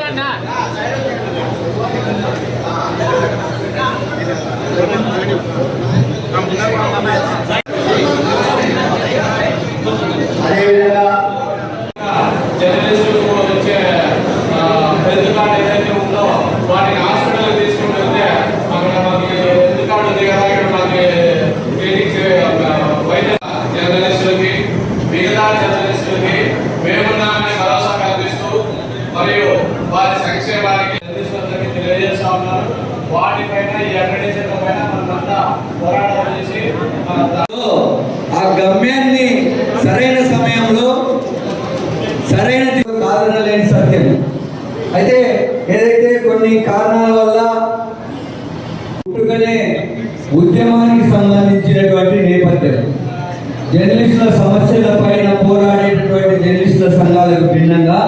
అన్న అదేవిధంగా జర్నలిస్టులకు వచ్చే ఆ, హెల్త్ కార్డు ఏదైతే ఉందో వాటిని హాస్పిటల్ తీసుకుని వెళ్తే అక్కడ మనకి హెల్త్ కార్డు ఉంది కదా ఇక్కడ మనకి క్లినిక్స్ ఆ, వైద్య జర్నలిస్టులకి మిగతా జర్నలిస్టులకి మేమున్నామనే భరోసా కల్పిస్తూ మరియు వారి సంక్షేమానికి జర్నలిస్టులందరికీ తెలియజేస్తా ఉన్నారు వాటిపైన ఈ అగ్రడించిన పైన మనమంతా పోరాటం చేసి మన ఆ గమ్యాన్ని సరైన సమయంలో సరైన దిశలో కాదనలేని సత్యం అయితే ఏదైతే కొన్ని కారణాల వల్ల పుట్టుకనే ఉద్యమానికి సంబంధించినటువంటి నేపథ్యం. జర్నలిస్టుల సమస్యల పైన పోరాడేటటువంటి జర్నలిస్టుల సంఘాలకు భిన్నంగా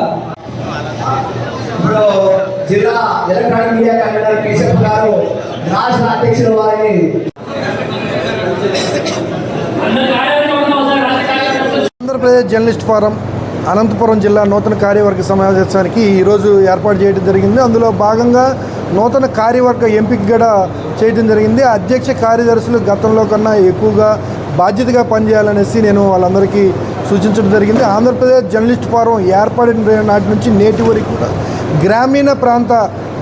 ఇప్పుడు జిల్లా ఎలక్ట్రానిక్ మీడియా కన్వీనర్ కేశవ్ గారు రాష్ట్ర అధ్యక్షుల వారిని ఆంధ్రప్రదేశ్ జర్నలిస్ట్ ఫోరం అనంతపురం జిల్లా నూతన కార్యవర్గ సమావేశానికి ఈరోజు ఏర్పాటు చేయడం జరిగింది. అందులో భాగంగా నూతన కార్యవర్గ ఎంపిక కూడా చేయడం జరిగింది. అధ్యక్ష కార్యదర్శులు గతంలో కన్నా ఎక్కువగా బాధ్యతగా పనిచేయాలనేసి నేను వాళ్ళందరికీ సూచించడం జరిగింది. ఆంధ్రప్రదేశ్ జర్నలిస్ట్ ఫోరం ఏర్పడిన నాటి నుంచి నేటి వరకు కూడా గ్రామీణ ప్రాంత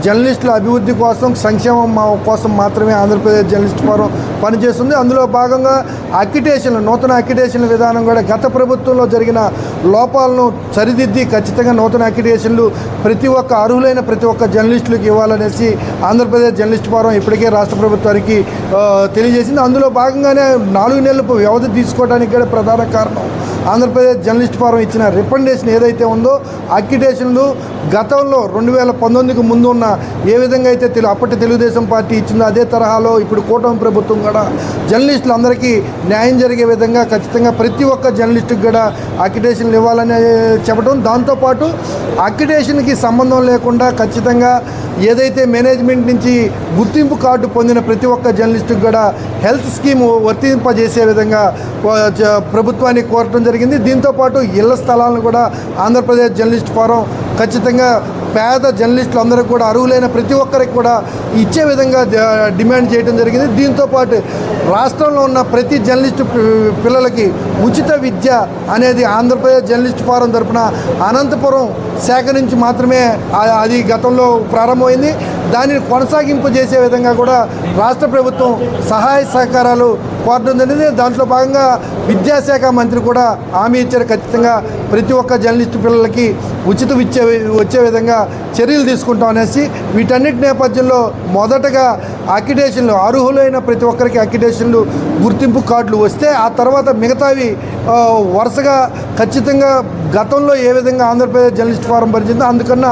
జర్నలిస్టుల అభివృద్ధి కోసం సంక్షేమం మా- కోసం మాత్రమే ఆంధ్రప్రదేశ్ జర్నలిస్ట్ ఫోరం పనిచేస్తుంది. అందులో భాగంగా అక్యుటేషన్లు నూతన అక్యుటేషన్ల విధానం కూడా గత ప్రభుత్వంలో జరిగిన లోపాలను సరిదిద్ది ఖచ్చితంగా నూతన అక్యుటేషన్లు ప్రతి ఒక్క అర్హులైన ప్రతి ఒక్క జర్నలిస్టులకు ఇవ్వాలనేసి ఆంధ్రప్రదేశ్ జర్నలిస్ట్ ఫోరం ఇప్పటికే రాష్ట్ర ప్రభుత్వానికి తెలియజేసింది. అందులో భాగంగానే నాలుగు నెలల వ్యవధి తీసుకోవడానికి కూడా ప్రధాన కారణం ఆంధ్రప్రదేశ్ జర్నలిస్ట్ ఫోరం ఇచ్చిన రికమెండేషన్ ఏదైతే ఉందో అక్యుటేషన్లు గతంలో రెండు వేల పంతొమ్మిదికి ముందు ఉన్న ఏ విధంగా అయితే తెలు అప్పటి తెలుగుదేశం పార్టీ ఇచ్చిందో అదే తరహాలో ఇప్పుడు కూటమి ప్రభుత్వం కూడా జర్నలిస్టులందరికీ న్యాయం జరిగే విధంగా ఖచ్చితంగా ప్రతి ఒక్క జర్నలిస్టుకి కూడా అక్యుటేషన్లు ఇవ్వాలని చెప్పడం దాంతోపాటు అక్యుటేషన్కి సంబంధం లేకుండా ఖచ్చితంగా ఏదైతే మేనేజ్మెంట్ నుంచి గుర్తింపు కార్డు పొందిన ప్రతి ఒక్క జర్నలిస్టుకు కూడా హెల్త్ స్కీమ్ వర్తింపజేసే విధంగా ప్రభుత్వాన్ని కోరటం జరిగింది. దీంతోపాటు ఇళ్ళ స్థలాలను కూడా ఆంధ్రప్రదేశ్ జర్నలిస్ట్ ఫోరం ఖచ్చితంగా పేద జర్నలిస్టులు అందరూ కూడా అర్హులైన ప్రతి ఒక్కరికి కూడా ఇచ్చే విధంగా డిమాండ్ చేయడం జరిగింది. దీంతోపాటు రాష్ట్రంలో ఉన్న ప్రతి జర్నలిస్టు పిల్లలకి ఉచిత విద్య అనేది ఆంధ్రప్రదేశ్ జర్నలిస్ట్ ఫోరం తరఫున అనంతపురం శాఖ నుంచి మాత్రమే అది గతంలో ప్రారంభమైంది. దానిని కొనసాగింపు చేసే విధంగా కూడా రాష్ట్ర ప్రభుత్వం సహాయ సహకారాలు కోరడం జరిగింది. దాంట్లో భాగంగా విద్యాశాఖ మంత్రి కూడా హామీ ఇచ్చారు. ఖచ్చితంగా ప్రతి ఒక్క జర్నలిస్టు పిల్లలకి ఉచిత ఇచ్చే వచ్చే విధంగా చర్యలు తీసుకుంటాం అనేసి వీటన్నిటి నేపథ్యంలో మొదటగా అక్యుటేషన్లు అర్హులైన ప్రతి ఒక్కరికి అక్యుటేషన్లు గుర్తింపు కార్డులు వస్తే ఆ తర్వాత మిగతావి వరుసగా ఖచ్చితంగా గతంలో ఏ విధంగా ఆంధ్రప్రదేశ్ జర్నలిస్ట్ ఫోరం పరిచిందో అందుకన్నా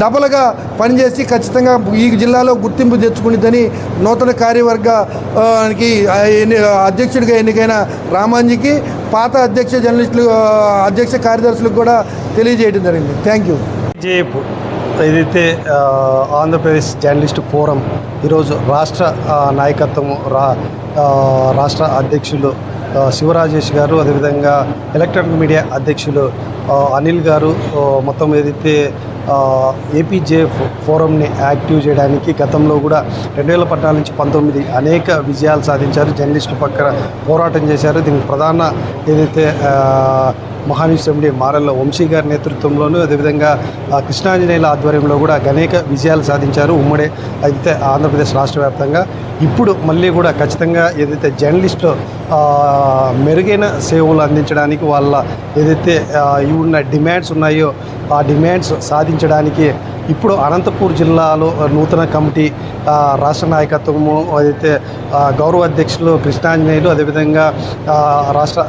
డబల్గా పనిచేసి ఖచ్చితంగా ఈ జిల్లాలో గుర్తింపు తెచ్చుకునిద్దని నూతన కార్యవర్గానికి ఎన్ని- అధ్యక్షుడిగా ఎన్నికైన రామాంజీకి పాత అధ్యక్ష జర్నలిస్టులు అధ్యక్ష కార్యదర్శులకు కూడా తెలియజేయడం జరిగింది. థ్యాంక్ యూ జేఎఫ్ ఏదైతే ఆంధ్రప్రదేశ్ జర్నలిస్ట్ ఫోరం ఈరోజు రాష్ట్ర నాయకత్వము రా రాష్ట్ర అధ్యక్షులు శివరాజేష్ గారు అదేవిధంగా ఎలక్ట్రానిక్ మీడియా అధ్యక్షులు అనిల్ గారు మొత్తం ఏదైతే ఏపీజేఎఫ్ ఫోరంని యాక్టివ్ చేయడానికి గతంలో కూడా రెండు వేల పద్నాలుగు నుంచి పంతొమ్మిది అనేక విజయాలు సాధించారు. జర్నలిస్టుల పక్కన పోరాటం చేశారు. దీనికి ప్రధాన ఏదైతే ఆ, మహానీస్ ఎండి మారల్ల వంశీ గారి నేతృత్వంలోనూ అదేవిధంగా కృష్ణాంజనేయుల ఆధ్వర్యంలో కూడా అనేక విజయాలు సాధించారు. ఉమ్మడి అయితే ఆంధ్రప్రదేశ్ రాష్ట్ర వ్యాప్తంగా. ఇప్పుడు మళ్ళీ కూడా ఖచ్చితంగా ఏదైతే జర్నలిస్టు మెరుగైన సేవలు అందించడానికి వాళ్ళ ఏదైతే ఇవి ఉన్న డిమాండ్స్ ఉన్నాయో ఆ డిమాండ్స్ సాధించడానికి ఇప్పుడు అనంతపూర్ జిల్లాలో నూతన కమిటీ రాష్ట్ర నాయకత్వము అయితే గౌరవ అధ్యక్షులు కృష్ణాంజనేయులు అదేవిధంగా రాష్ట్ర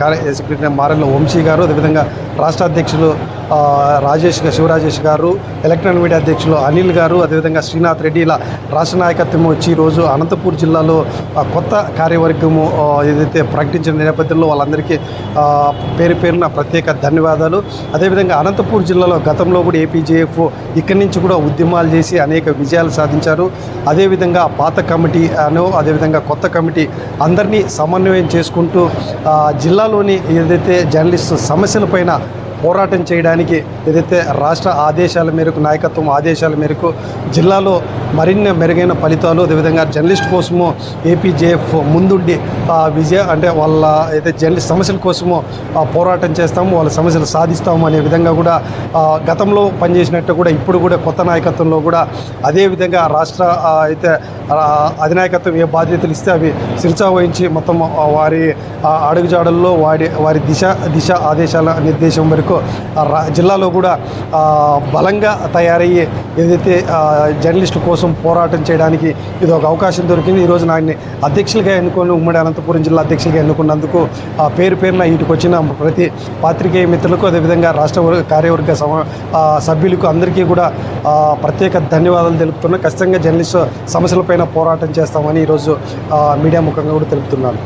కార్య సెక్రటరీ మారెల్ల వంశీ గారు అదేవిధంగా రాష్ట్ర అధ్యక్షులు రాజేష్ శివరాజేష్ గారు ఎలక్ట్రానిక్ మీడియా అధ్యక్షులు అనిల్ గారు అదేవిధంగా శ్రీనాథ్ రెడ్డి ఇలా రాష్ట్ర నాయకత్వం వచ్చి ఈరోజు అనంతపూర్ జిల్లాలో కొత్త కార్యవర్గము ఏదైతే ప్రకటించిన నేపథ్యంలో వాళ్ళందరికీ పేరు పేరున ప్రత్యేక ధన్యవాదాలు. అదేవిధంగా అనంతపూర్ జిల్లాలో గతంలో కూడా ఏపీజేఎఫ్ ఇక్కడి నుంచి కూడా ఉద్యమాలు చేసి అనేక విజయాలు సాధించారు. అదేవిధంగా పాత కమిటీ అను అదేవిధంగా కొత్త కమిటీ అందరినీ సమన్వయం చేసుకుంటూ జిల్లాలోని ఏదైతే జర్నలిస్ట్ సమస్యలపైన పోరాటం చేయడానికి ఏదైతే రాష్ట్ర ఆదేశాల మేరకు నాయకత్వం ఆదేశాల మేరకు జిల్లాలో మరిన్ని మెరుగైన ఫలితాలు అదేవిధంగా జర్నలిస్ట్ కోసము ఏపీజేఎఫ్ ముందుండి విజయ అంటే వాళ్ళ అయితే జర్నలిస్ట్ సమస్యల కోసము పోరాటం చేస్తాము వాళ్ళ సమస్యలు సాధిస్తాము అనే విధంగా కూడా గతంలో పనిచేసినట్టు కూడా ఇప్పుడు కూడా కొత్త నాయకత్వంలో కూడా అదే విధంగా రాష్ట్ర అయితే అధినాయకత్వం ఏ బాధ్యతలు ఇస్తే అవి శిరసా వహించి మొత్తం వారి అడుగుజాడల్లో వాడి వారి దిశ దిశ ఆదేశాల నిర్దేశం వరకు ఆ, రా- జిల్లాలో కూడా బలంగా తయారయ్యి ఏదైతే జర్నలిస్టు కోసం పోరాటం చేయడానికి ఇది ఒక అవకాశం దొరికింది. ఈరోజు నాయన్ని అధ్యక్షులుగా ఎన్నుకొని ఉమ్మడి అనంతపురం జిల్లా అధ్యక్షులుగా ఎన్నుకున్నందుకు ఆ పేరు పేరున ఇంటికి వచ్చిన ప్రతి పాత్రికేయ మిత్రులకు అదేవిధంగా రాష్ట్ర కార్యవర్గ సమ సభ్యులకు అందరికీ కూడా ప్రత్యేక ధన్యవాదాలు తెలుపుతున్నా. ఖచ్చితంగా జర్నలిస్ట్ సమస్యలపైన పోరాటం చేస్తామని ఈరోజు మీడియా ముఖంగా కూడా తెలుపుతున్నాను.